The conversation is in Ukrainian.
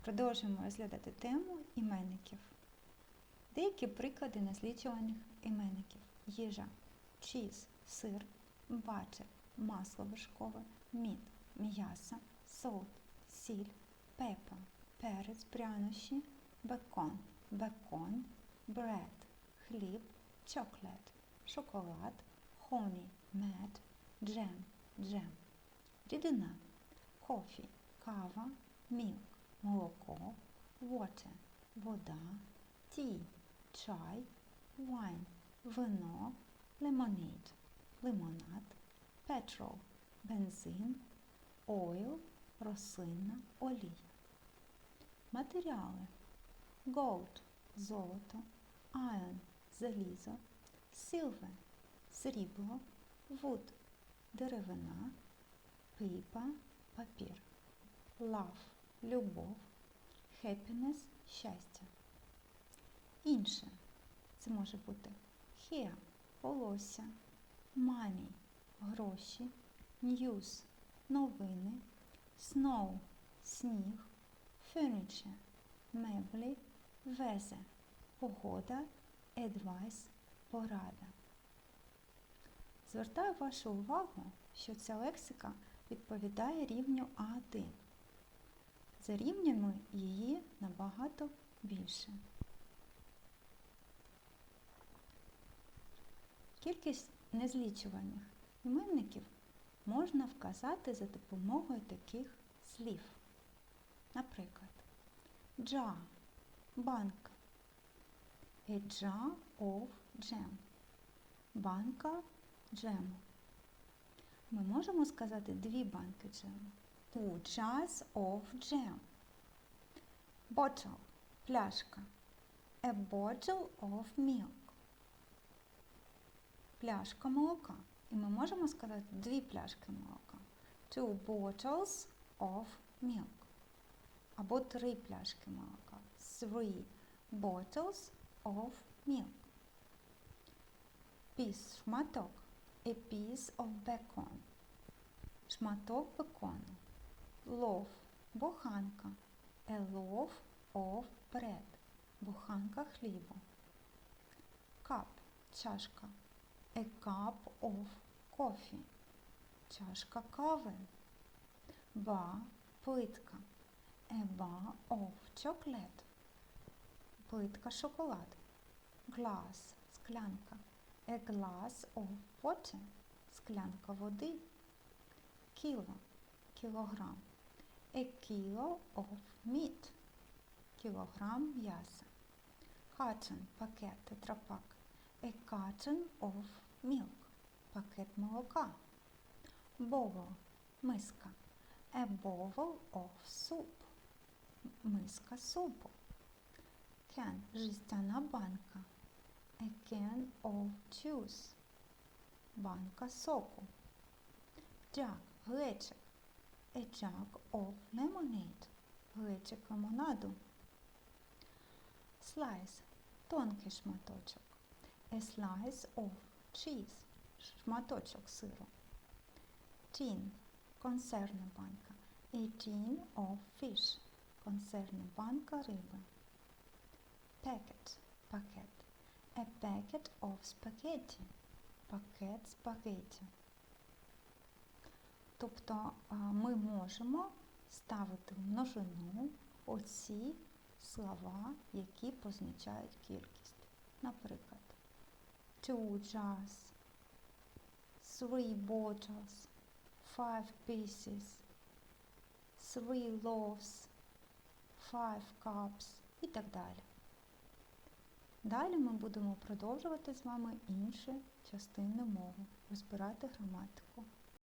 Продовжуємо розглядати тему іменників. Деякі приклади незлічуваних іменників. Їжа, чіз, сир, бачер, масло вершкове, мід, м'ясо, солод, сіль, пепа, перець, прянощі, бекон, бекон, бред, хліб, чоклет, шоколад, хоні, мед, джем, джем. Рідина, кофі, кава, мілк, молоко, water, вода, tea, чай, wine, вино, lemonade, лимонад, petrol, бензин, oil, рослинна олія. Матеріали gold – золото, iron – залізо, silver – срібло, wood – деревина, paper – папір, love – любов, happiness – щастя. Інше це може бути hair – волосся, money – гроші, news – новини, snow – сніг, furniture – меблі, weather – погода, advice – порада. Звертаю вашу увагу, що ця лексика відповідає рівню А1. За рівнями її набагато більше. Кількість незлічуваних іменників можна вказати за допомогою таких слів. Наприклад, jar – банка, a jar of jam – банка джему. Ми можемо сказати дві банки джему. Two jars of jam. Bottle – пляшка. A bottle of milk. Пляшка молока. І ми можемо сказати дві пляшки молока. Two bottles of milk. Або три пляшки молока. Three bottles of milk. Піс – шматок. A piece of bacon. Шматок бекону. Loaf – буханка. A loaf of bread. Буханка хлібу. Cup – чашка. A cup of coffee. Чашка кави. Bar – плитка. A bar of chocolate. Плитка шоколаду. Glass – склянка. A glass of water. Склянка води. Кіло – кілограм. A kilo of meat. Кілограм м'яса. Carton – пакет, тетрапак. A carton of milk. Пакет молока. Bowl – миска. A bowl of soup. Миска супу. Can – жестяна банка. A can of juice. Банка соку. Jug – глечик. A jug of lemonade. Глечик лимонаду. Slice – тонкий шматочок. A slice of cheese. Шматочок сиру. Tin – консервна банка. A tin of fish. Консервна банка риби. Packet – пакет. A packet of spaghetti. Пакет спагетті. Тобто ми можемо ставити в множину оці слова, які позначають кількість. Наприклад, two jars, three bottles, five pieces, three loaves, five cups і так далі. Далі ми будемо продовжувати з вами інші частини мови, розбирати граматику.